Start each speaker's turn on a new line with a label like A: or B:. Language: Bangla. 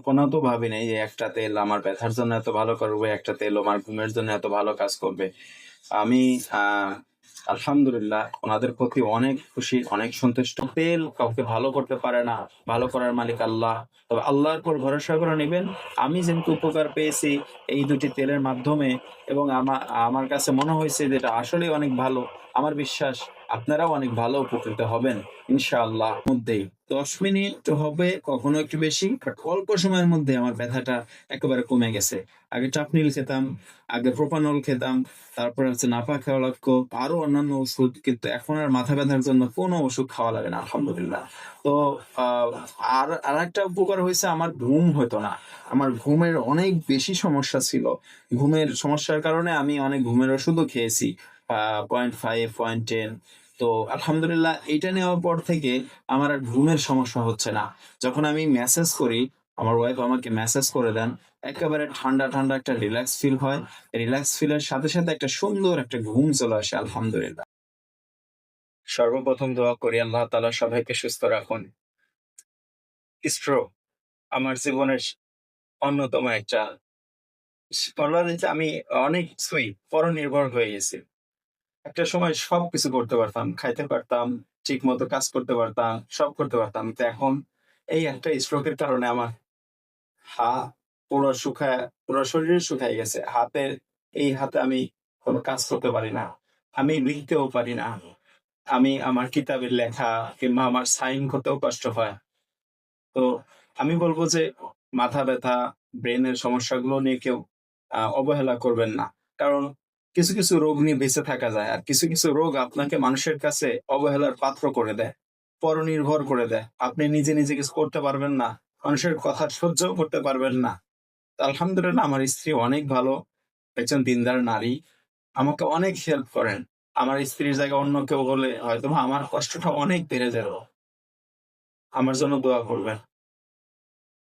A: কল্পনা তো ভাবি নাই যে একটা তেল আমার ব্যথার জন্য এত ভালো করবে, একটা তেল আমার ঘুমের জন্য এত ভালো কাজ করবে। আমি আলহামদুলিল্লাহ ওনাদের প্রতি অনেক খুশি, অনেক সন্তুষ্ট। তেল কাউকে ভালো করতে পারে না, ভালো করার মালিক আল্লাহ। তবে আল্লাহর উপর ভরসা করে নেবেন। আমি যেহেতু উপকার পেয়েছি এই দুটি তেলের মাধ্যমে এবং আমার আমার কাছে মনে হয়েছে যে এটা আসলে অনেক ভালো। আমার বিশ্বাস আপনারাও অনেক ভালো উপকৃত হবেন, ইনশাআল্লাহ। মধ্যেই দশ মিনিট হবে, কখনো একটু বেশি বাট অল্প সময়ের মধ্যে আমার ব্যথাটা একেবারে কমে গেছে। আগে চাপনিল খেতাম, আগে প্রোপানল খেতাম, তারপরে হচ্ছে নাপা খাওয়া লাগতো, আরও অন্যান্য ওষুধ, কিন্তু এখন আর মাথা ব্যথার জন্য কোনো ওষুধ খাওয়া লাগে না, আলহামদুলিল্লাহ। তো আর আর একটা উপকার হয়েছে, আমার ঘুম হতো না। আমার ঘুমের অনেক বেশি সমস্যা ছিল। ঘুমের সমস্যার কারণে আমি অনেক ঘুমের ওষুধও খেয়েছি। পয়েন্ট ফাইভ পয়েন্ট টেন তো আলহামদুলিল্লাহ, এটা নেওয়ার পর থেকে আমার আর ঘুমের সমস্যা হচ্ছে না। যখন আমি মেসেজ করি, আমার ওয়াইফ আমাকে মেসেজ করে দেন, একেবারে ঠান্ডা ঠান্ডা একটা রিল্যাক্স ফিল হয়। রিল্যাক্স ফিলের সাথে সাথে একটা সুন্দর একটা ঘুম চলে আসে, আলহামদুলিল্লাহ। সর্বপ্রথম দোয়া করি, আল্লাহ তালা সবাইকে সুস্থ রাখুন। স্ট্রোক আমার জীবনের অন্যতম একটা আমি অনেক কিছুই পরনির্ভর হয়ে গেছি। একটা সময় সব কিছু করতে পারতাম, খাইতে পারতাম ঠিক মতো কাজ করতে পারতাম, সব করতে পারতাম। তো এখন এই একটা স্ট্রোকের কারণে আমার হা পুরো শুকায়, পুরো শরীর শুকায় গেছে। হাতের, এই হাতে আমি কোনো কাজ করতে পারি না। আমি লিখতেও পারি না। আমি আমার কিতাবের লেখা কিংবা আমার সাইন করতেও কষ্ট হয়। তো আমি বলব যে মাথা ব্যথা, ব্রেনের সমস্যাগুলো নিয়ে কেউ অবহেলা করবেন না। কারণ কিছু কিছু রোগ নিয়ে বেঁচে থাকা যায় আর কিছু কিছু রোগ আপনাকে মানুষের কাছে অবহেলার পাত্র করে দেয়, পরনির্ভর করে দেয়। আপনি নিজে নিজে কিছু করতে পারবেন না, মানুষের কথা সহ্য করতে পারবেন না। আলহামদুলিল্লাহ আমার স্ত্রী অনেক ভালো, একজন দিনদার নারী, আমাকে অনেক হেল্প করেন। আমার স্ত্রীর জায়গায় অন্য কেউ হলে হয়তো আমার কষ্টটা অনেক বেড়ে যেত আমার জন্য দোয়া করবেন।